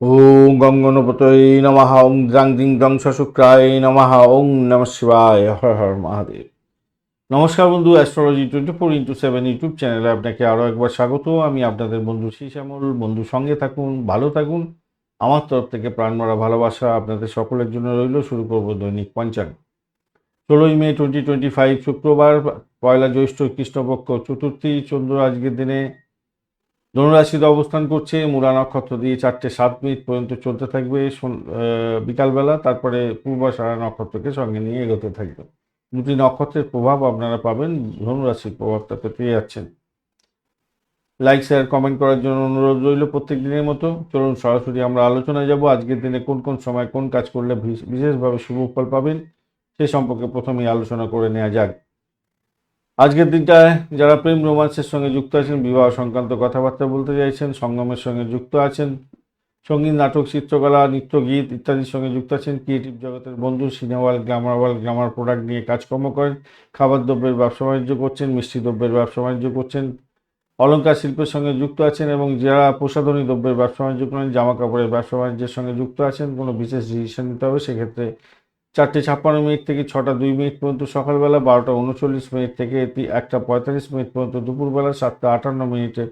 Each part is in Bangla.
ওম গঙ্গনপতয় নমঃ, ওং দ্রাং দিং দং শুক্রায় নমঃ, ওং নম শিবায়, হর হর মহাদেব। নমস্কার বন্ধু astrology twenty four into seven YouTube চ্যানেলে আপনাকে আরও একবার স্বাগত। আমি আপনাদের বন্ধু শ্যামল বন্ধু সঙ্গে থাকুন, ভালো থাকুন। আমার তরফ থেকে প্রাণমরা ভালোবাসা আপনাদের সকলের জন্য রইল। শুরু করব দৈনিক পঞ্চাঙ্গ ষোলোই মে টোয়েন্টি টোয়েন্টি ফাইভ শুক্রবার, পয়লা জ্যৈষ্ঠ কৃষ্ণপক্ষ চতুর্থী, চন্দ্র আজকের দিনে ধনুরাশিতে অবস্থান করছে, মূলা নক্ষত্র দিয়ে চারটে সাত মিনিট পর্যন্ত চলতে থাকবে বিকালবেলা, তারপরে পূর্বাষাঢ়া নক্ষত্রকে সঙ্গে নিয়ে এগোতে থাকবে। দুটি নক্ষত্রের প্রভাব আপনারা পাবেন, ধনুরাশির প্রভাবটা তো পেয়ে যাচ্ছেন। লাইক শেয়ার কমেন্ট করার জন্য অনুরোধ রইল প্রত্যেক দিনের মতো। চলুন সরাসরি আমরা আলোচনায় যাব, আজকের দিনে কোন কোন সময় কোন কাজ করলে বিশেষভাবে শুভ ফল পাবেন, সে সম্পর্কে প্রথমেই আলোচনা করে নেওয়া যাক। আজকের দিনটায় যারা প্রেম রোমান্সের সঙ্গে যুক্ত আছেন, বিবাহ সংক্রান্ত কথাবার্তা বলতে চাইছেন, সঙ্গমের সঙ্গে যুক্ত আছেন, সংগীত, নাটক, চিত্রকলা নৃত্য গীত ইত্যাদির সঙ্গে যুক্ত আছেন ক্রিয়েটিভ জগতের বন্ধু cinema world glamour world glamour product নিয়ে কাজকর্ম করেন, খাবার দ্রব্যের ব্যবসা বাণিজ্য করছেন, মিষ্টি দ্রব্যের ব্যবসা বাণিজ্য করছেন অলঙ্কার শিল্পের সঙ্গে যুক্ত আছেন এবং যারা প্রসাধনী দ্রব্যের ব্যবসা বাণিজ্য করেন, জামা কাপড়ের ব্যবসা বাণিজ্যের সঙ্গে যুক্ত আছেন, কোনো বিশেষ ডিসিশন নিতে হবে, সেক্ষেত্রে চারটে ছাপ্পান্ন মিনিট থেকে ছটা দুই মিনিট পর্যন্ত সকালবেলা বারোটা উনচল্লিশ মিনিট থেকে একটা পঁয়তাল্লিশ মিনিট পর্যন্ত দুপুরবেলা সাতটা আটান্ন মিনিটে,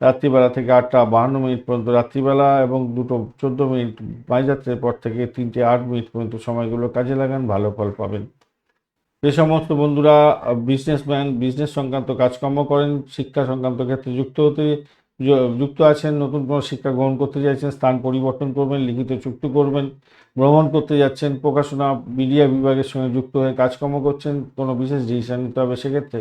রাত্রিবেলা থেকে আটটা বাহান্ন মিনিট পর্যন্ত রাত্রিবেলা এবং দুটো চোদ্দ মিনিট মাঝরাত্রের পর থেকে তিনটে আট মিনিট পর্যন্ত সময়গুলো কাজে লাগান, ভালো ফল পাবেন। যে সমস্ত বন্ধুরা বিজনেসম্যান বিজনেস সংক্রান্ত কাজকর্ম করেন, শিক্ষা সংক্রান্ত ক্ষেত্রে যুক্ত হতে যুক্ত আছেন, নতুন কোনো শিক্ষা গ্রহণ করতে চাইছেন, স্থান পরিবর্তন করবেন, লিখিত চুক্তি করবেন, ভ্রমণ করতে যাচ্ছেন, প্রকাশনা, মিডিয়া বিভাগের সঙ্গে যুক্ত হয়ে কাজকর্ম করছেন, কোনো বিশেষ ডিসিশন নিতে হবে সেক্ষেত্রে?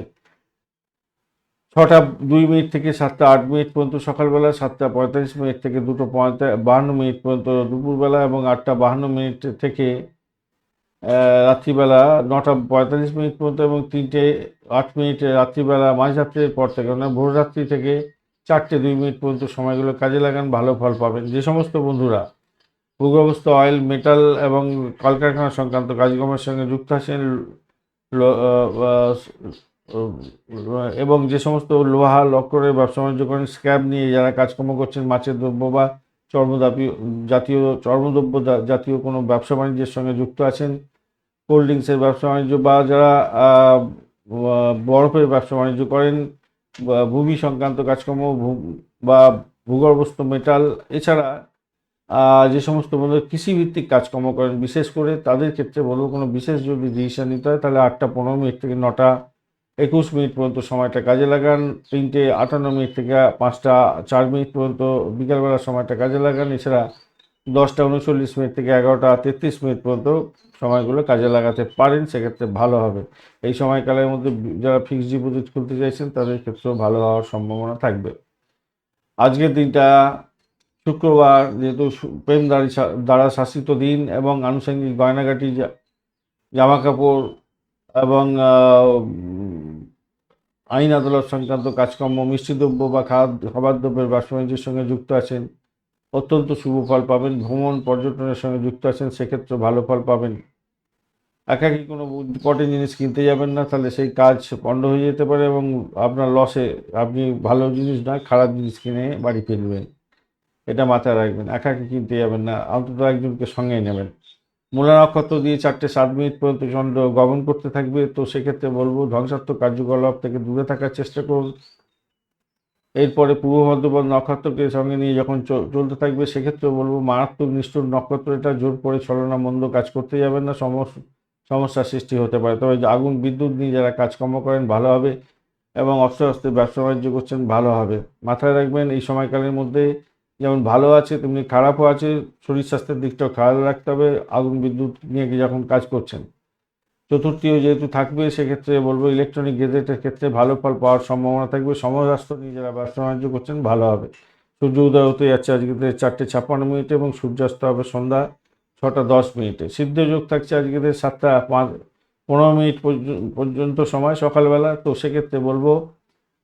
ছটা দুই মিনিট থেকে সাতটা আট মিনিট পর্যন্ত সকালবেলা, সাতটা পঁয়তাল্লিশ মিনিট থেকে দুটো পঁয়তা, বাহান্ন মিনিট পর্যন্ত দুপুরবেলা এবং আটটা বাহান্ন মিনিট থেকে রাত্রিবেলা নটা পঁয়তাল্লিশ মিনিট পর্যন্ত এবং তিনটে আট মিনিটে রাত্রিবেলা মাঝরাত্রির পর থেকে মানে ভোর রাত্রি থেকে চারটে দুই মিনিট পর্যন্ত সময়গুলো কাজে লাগান, ভালো ফল পাবেন। যে সমস্ত বন্ধুরা ভূগর্ভস্থ অয়েল, মেটাল এবং কলকারখানা সংক্রান্ত কাজকর্মের সঙ্গে যুক্ত আছেন এবং যে সমস্ত লোহা, লক্করের ব্যবসা বাণিজ্য করেন স্ক্র্যাপ নিয়ে যারা কাজকর্ম করছেন, মাছের দ্রব্য বা চর্মদাপীয় জাতীয় চর্মদ্রব্য জাতীয় কোনো ব্যবসা বাণিজ্যের সঙ্গে যুক্ত আছেন, কোল্ড ড্রিঙ্কসের ব্যবসা বাণিজ্য বা যারা বরফের ব্যবসা বাণিজ্য করেন ভূমি সংক্রান্ত কাজকর্ম বা ভূগর্ভস্থ মেটাল এছাড়া যে সমস্ত বন্ধুরা কৃষিভিত্তিক কাজকর্ম করেন, বিশেষ করে তাদের ক্ষেত্রে বলব কোনো বিশেষ যদি ডিসিশন নিতে হয়, তাহলে আটটা পনেরো মিনিট থেকে নটা, একুশ মিনিট পর্যন্ত সময়টা কাজে লাগান, তিনটে আটান্ন মিনিট থেকে পাঁচটা চার মিনিট পর্যন্ত বিকালবেলার সময়টা কাজে লাগান, এছাড়া দশটা উনচল্লিশ মিনিট থেকে এগারোটা তেত্রিশ মিনিট পর্যন্ত সময়গুলো কাজে লাগাতে পারেন, সেক্ষেত্রে ভালো হবে। এই সময়কালের মধ্যে যারা ফিক্সড ডিপোজিট খুলতে চাইছেন, তাদের ক্ষেত্রেও ভালো হওয়ার সম্ভাবনা থাকবে। আজকের দিনটা শুক্রবার, যেহেতু প্রেম দ্বারা শাসিত দিন এবং আনুষঙ্গিক গয়নাগাটি জা- জামা কাপড় এবং আইন আদালত সংক্রান্ত কাজকর্ম, মিষ্টি দ্রব্য বা খাবার খাবার দ্রব্যের ব্যবসা সঙ্গে যুক্ত আছেন। অত্যন্ত শুভ ফল পাবেন। ভ্রমণ পর্যটনের সঙ্গে যুক্ত আছেন, সেক্ষেত্রে ভালো ফল পাবেন। একাকি কোনো ইম্পর্টেন্ট জিনিস কিনতে যাবেন না, তাহলে সেই কাজ পণ্ড হয়ে যেতে পারে এবং আপনার লসে আপনি ভালো জিনিস নয় খারাপ জিনিস কিনে বাড়ি ফিরবেন। এটা মাথায় রাখবেন, একাকি কিনতে যাবেন না, অন্তত একজনকে সঙ্গে নেবেন। মূলা নক্ষত্র দিয়ে চারটে সাত মিনিট পর্যন্ত চন্দ্র গমন করতে থাকবে, তো সেক্ষেত্রে বলব ধ্বংসাত্মক কার্যকলাপ থেকে দূরে থাকার চেষ্টা করুন। এরপরে পূর্ব ভদ্রপদ নক্ষত্রকে সঙ্গে নিয়ে যখন চলতে থাকবে সেক্ষেত্রে বলব মারাত্মক নিষ্ঠুর নক্ষত্র এটা। জোর করে ছলনা মন্দ কাজ করতে যাবেন না সমস্যা সমস্যার সৃষ্টি হতে পারে। তবে আগুন বিদ্যুৎ নিয়ে যারা কাজকর্ম করেন, ভালো হবে এবং অস্ত্র অস্ত্রে ব্যবসা বাণিজ্য করছেন, ভালো হবে। মাথায় রাখবেন, এই সময়কালের মধ্যে যেমন ভালো আছে, তেমনি খারাপও আছে। শরীর স্বাস্থ্যের দিকটাও খেয়াল রাখতে হবে। আগুন বিদ্যুৎ নিয়ে যখন কাজ করছেন চতুর্থীও যেহেতু থাকবে, সেক্ষেত্রে বলব ইলেকট্রনিক গেজেটের ক্ষেত্রে ভালো ফল পাওয়ার সম্ভাবনা থাকবে। সমরাস্ত্র নিয়ে যারা ব্যবসা বাণিজ্য করছেন, ভালো হবে। সূর্য উদয় হতে যাচ্ছে আজকে চারটে ছাপ্পান্ন মিনিটে এবং সূর্যাস্ত হবে সন্ধ্যা ছটা দশ মিনিটে। সিদ্ধ যোগ থাকছে আজকে সাতটা পাঁচ, পনেরো মিনিট পর্য- পর্যন্ত সময় সকালবেলা। তো সেক্ষেত্রে বলব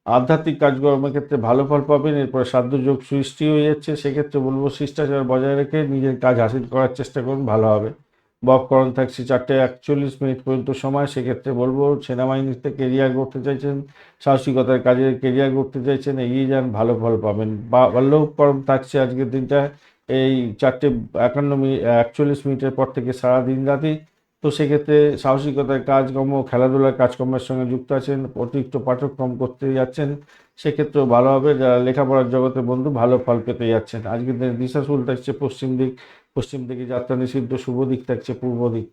আধ্যাত্মিক কাজকর্মের ক্ষেত্রে ভালো ফল পাবেন, এরপরে সাধ্য যোগ সৃষ্টি হয়ে যাচ্ছে। সেক্ষেত্রে বলব শিষ্টাচার বজায় রেখে নিজের কাজ হাসিল করার চেষ্টা করুন, ভালো হবে। বককরণ থাকছে চারটে একচল্লিশ মিনিট পর্যন্ত সময়, সেক্ষেত্রে বলব সেনাবাহিনীতে কেরিয়ার করতে চাইছেন, সাহসিকতার কাজে কেরিয়ার করতে চাইছেন, এগিয়ে যান, ভালো ফল পাবেন। বাল্যকরণ থাকছে আজকের দিনটা, এই চারটে একান্ন মিনিট একচল্লিশ মিনিটের পর থেকে সারা দিন রাতি তো সেক্ষেত্রে সাহসিকতার কাজকর্ম, খেলাধুলার কাজকর্মের সঙ্গে যুক্ত আছেন, অতিরিক্ত পাঠ্যক্রম করতে যাচ্ছেন, সেক্ষেত্রেও ভালো হবে। যারা লেখাপড়ার জগতে বন্ধু, ভালো ফল পেতে যাচ্ছেন। আজকের দিনে দিশাশুল থাকছে পশ্চিম দিক পশ্চিম দিকে যাত্রা নিষিদ্ধ, শুভ দিক থাকছে পূর্ব দিক।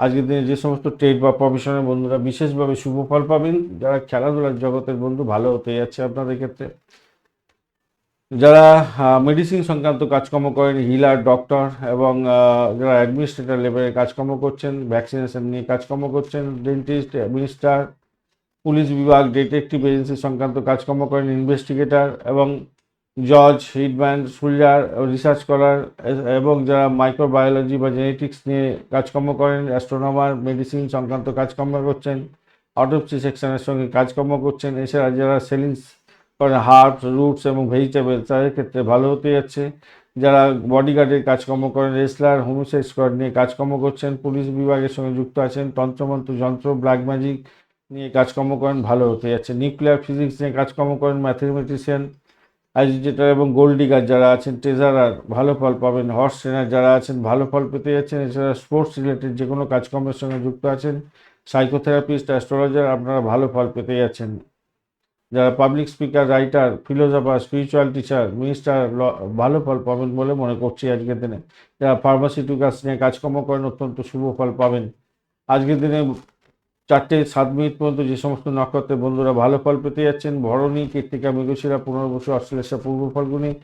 আজকের দিনে যে সমস্ত ট্রেড বা প্রফেশনের বন্ধুরা বিশেষভাবে শুভ ফল পাবেন, যারা খেলাধুলার জগতের বন্ধু, ভালো হতে যাচ্ছে আপনাদের ক্ষেত্রে। যারা মেডিসিন সংক্রান্ত কাজকর্ম করেন হিলার ডক্টর এবং যারা অ্যাডমিনিস্ট্রেটর লেভেলের কাজকর্ম করছেন ভ্যাকসিনেশন নিয়ে কাজকর্ম করছেন ডেন্টিস্ট মিনিস্টার পুলিশ বিভাগ ডিটেকটিভ এজেন্সি সংক্রান্ত কাজকর্ম করেন ইনভেস্টিগেটর এবং জজ, হিটম্যান, সোলজার, রিসার্চ করার এবং যারা মাইক্রোবায়োলজি বা জেনেটিক্স নিয়ে কাজকর্ম করেন, অ্যাস্ট্রোনমার, মেডিসিন সংক্রান্ত কাজকর্ম করছেন, অটোপসি সেকশনের সঙ্গে কাজকর্ম করছেন, এছাড়া যারা সেলিংস করেন হার্বস, রুটস এবং ভেজিটেবল তাদের ক্ষেত্রে ভালো হতে যাচ্ছে। যারা বডিগার্ডের কাজকর্ম করেন, রেসলার হোমিসাইড স্কোয়াড নিয়ে কাজকর্ম করছেন, পুলিশ বিভাগের সঙ্গে যুক্ত আছেন, তন্ত্রমন্ত্র, যন্ত্র, ব্ল্যাক ম্যাজিক নিয়ে কাজকর্ম করেন, ভালো হতে যাচ্ছে। নিউক্লিয়ার ফিজিক্স নিয়ে কাজকর্ম করেন, ম্যাথমেটিশিয়ান অ্যাজিটেটার এবং গোল্ডিগার যারা আছেন, ট্রেজারার ভালো ফল পাবেন, হর্স ট্রেনার যারা আছেন, ভালো ফল পেতে যাচ্ছেন। এছাড়া স্পোর্টস রিলেটেড যে কোনো কাজকর্মের সঙ্গে যুক্ত আছেন, সাইকোথেরাপিস্ট, অ্যাস্ট্রোলজার, আপনারা ভালো ফল পেতে যাচ্ছেন। যারা public speaker, writer, philosopher, spiritual teacher, minister ভালো ফল পাবেন বলে মনে করছি আজকের দিনে। যারা ফার্মাসিউটিক্যালস নিয়ে কাজকর্ম করেন, অত্যন্ত শুভ ফল পাবেন। আজকের দিনে চারটে সাত মিনিট পর্যন্ত যে সমস্ত নক্ষত্রের বন্ধুরা ভালো ফল পেতে যাচ্ছেন, ভরণী, কীর্তিকা, মৃগশিরা পুনর্বসু অশ্লেষা, পূর্ব ফাল্গুনি,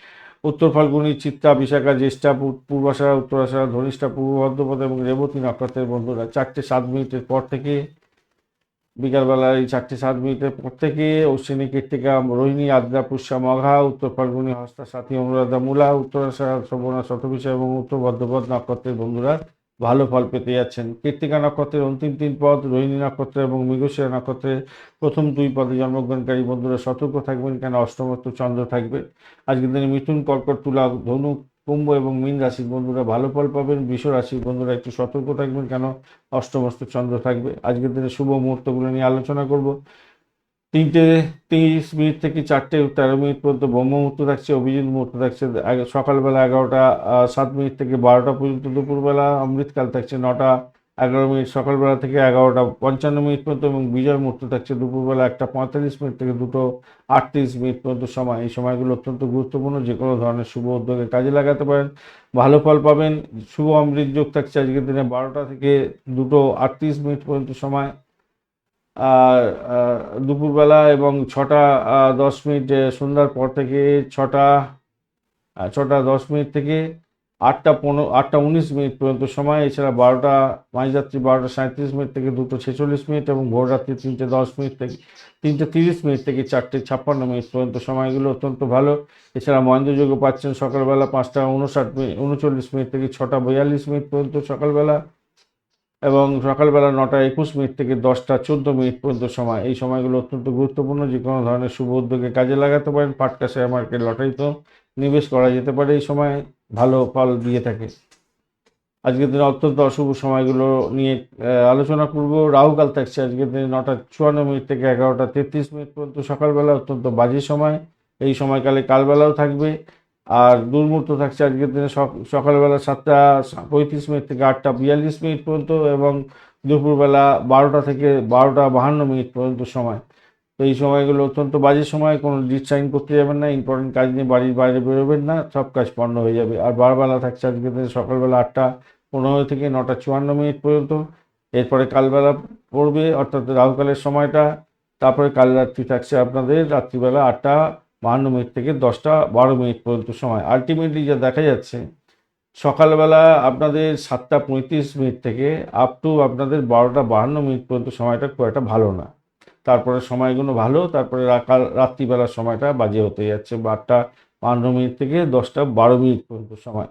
উত্তর ফাল্গুনি চিত্তা বিশাখা, জ্যেষ্ঠা, পূ- পূর্বাষাঢ়া উত্তরাষাঢ়া ধনিষ্ঠা, পূর্ব ভদ্রপদ এবং রেবতী নক্ষত্রের বন্ধুরা চারটে সাত মিনিটের পর থেকে বিকালবেলায় এই চারটে সাত মিনিটের পর থেকে অশ্বিনী, কীর্তিকা, রোহিণী, আদ্রা, পুষ্যা, মঘা, উত্তর ফাল্গুনি, হস্তা, সাথী, অনুরাধা, মূলা উত্তরাষাঢ়া শ্রবণা শতবিষা এবং উত্তর ভদ্রপদ নক্ষত্রের বন্ধুরা ভালো ফল পেতে যাচ্ছেন। কীর্তিকা নক্ষত্রের অন্তিম তিন পদ, রোহিণী নক্ষত্র এবং মৃগশিরা নক্ষত্রের প্রথম দুই পদে জন্মগ্রহণকারী বন্ধুরা সতর্ক থাকবেন কেন অষ্টমস্ত চন্দ্র থাকবে। আজকের দিনে মিথুন, কর্কট, তুলা, ধনু, কুম্ভ এবং মীন রাশির বন্ধুরা ভালো ফল পাবেন। বৃষ রাশির বন্ধুরা একটু সতর্ক থাকবেন কেন অষ্টমস্ত চন্দ্র থাকবে। আজকের দিনে শুভ মুহূর্তগুলো নিয়ে আলোচনা করব। তিনটে তিরিশ মিনিট থেকে চারটে তেরো মিনিট পর্যন্ত ব্রহ্ম মুহূর্ত থাকছে, অভিজিৎ মুহূর্ত থাকছে সকালবেলা এগারোটা সাত মিনিট থেকে বারোটা পর্যন্ত, দুপুরবেলা অমৃতকাল থাকছে নটা, এগারো মিনিট, সকালবেলা থেকে এগারোটা পঞ্চান্ন মিনিট পর্যন্ত এবং বিজয় মুহূর্ত থাকছে দুপুরবেলা একটা পঁয়তাল্লিশ মিনিট থেকে দুটো আটত্রিশ মিনিট পর্যন্ত সময়। এই সময়গুলো অত্যন্ত গুরুত্বপূর্ণ, যে কোনো ধরনের শুভ উদ্যোগে কাজে লাগাতে পারেন। ভালো ফল পাবেন, শুভ অমৃত যোগ থাকছে আজকের দিনে বারোটা থেকে দুটো আটত্রিশ মিনিট পর্যন্ত সময়। দুপুরবেলা এবং ছটা দশ মিনিট সন্ধ্যার পর থেকে ছটা ছটা, দশ মিনিট থেকে আটটা পনেরো, আটটা উনিশ মিনিট পর্যন্ত সময়। এছাড়া বারোটা, মাঝরাত্রি বারোটা সাঁত্রিশ মিনিট থেকে দুটো ছেচল্লিশ মিনিট এবং ভোররাত্রি তিনটে দশ মিনিট থেকে, তিনটে তিরিশ মিনিট থেকে চারটে ছাপ্পান্ন মিনিট পর্যন্ত সময়গুলো অত্যন্ত ভালো। এছাড়া মহেন্দ্রযোগ্য পাচ্ছেন সকালবেলা পাঁচটা, উনষাট মিনিট, উনচল্লিশ মিনিট থেকে ছটা, বিয়াল্লিশ মিনিট পর্যন্ত সকালবেলা। এবং সকালবেলা নটা একুশ মিনিট থেকে দশটা চোদ্দ মিনিট পর্যন্ত সময়। এই সময়গুলো অত্যন্ত গুরুত্বপূর্ণ। যে কোনো ধরনের শুভ উদ্যোগে কাজে লাগাতে পারেন পাটকা শেয়ার মার্কেট লটারিতেও নিবেশ করা যেতে পারে। এই সময় ভালো ফল দিয়ে থাকে। আজকের দিনে অত্যন্ত অশুভ সময়গুলো নিয়ে আলোচনা করব। রাহুকাল থাকছে আজকের দিনে নটা চুয়ান্ন মিনিট থেকে এগারোটা তেত্রিশ মিনিট পর্যন্ত। সকালবেলা অত্যন্ত বাজে সময়। এই সময়কালে কালবেলাও থাকবে। আর দুর্মূর্ত থাকছে আজকের দিনে সক- সকালবেলা সাতটা, পঁয়ত্রিশ মিনিট থেকে আটটা, বিয়াল্লিশ মিনিট পর্যন্ত এবং দুপুরবেলা বারোটা থেকে বারোটা বাহান্ন মিনিট পর্যন্ত সময়। তো এই সময়গুলো অত্যন্ত বাজে সময়, কোনো ডিট সাইন করতে যাবেন না ইম্পর্টেন্ট কাজ নিয়ে বাড়ির বাইরে বেরোবেন না, সব কাজ পণ্য হয়ে যাবে। আর বারবেলা থাকছে আজকের দিনে সকালবেলা আটটা, পনেরো থেকে নটা চুয়ান্ন মিনিট পর্যন্ত। এরপরে কালবেলা পড়বে, অর্থাৎ রাহুকালের সময়টা। তারপরে কাল রাত্রি থাকছে আপনাদের, রাত্রিবেলা আটটা বাহান্ন মিনিট থেকে দশটা বারো মিনিট পর্যন্ত সময়। আলটিমেটলি যা দেখা যাচ্ছে, সকালবেলা আপনাদের সাতটা পঁয়ত্রিশ মিনিট থেকে আপ টু আপনাদের বারোটা বাহান্ন মিনিট পর্যন্ত সময়টা খুব একটা ভালো না। তারপরে সময়গুলো ভালো, তারপরে রাত্রিবেলার সময়টা বাজে হতে যাচ্ছে বা আটটা বাহান্ন মিনিট থেকে দশটা বারো মিনিট পর্যন্ত সময়।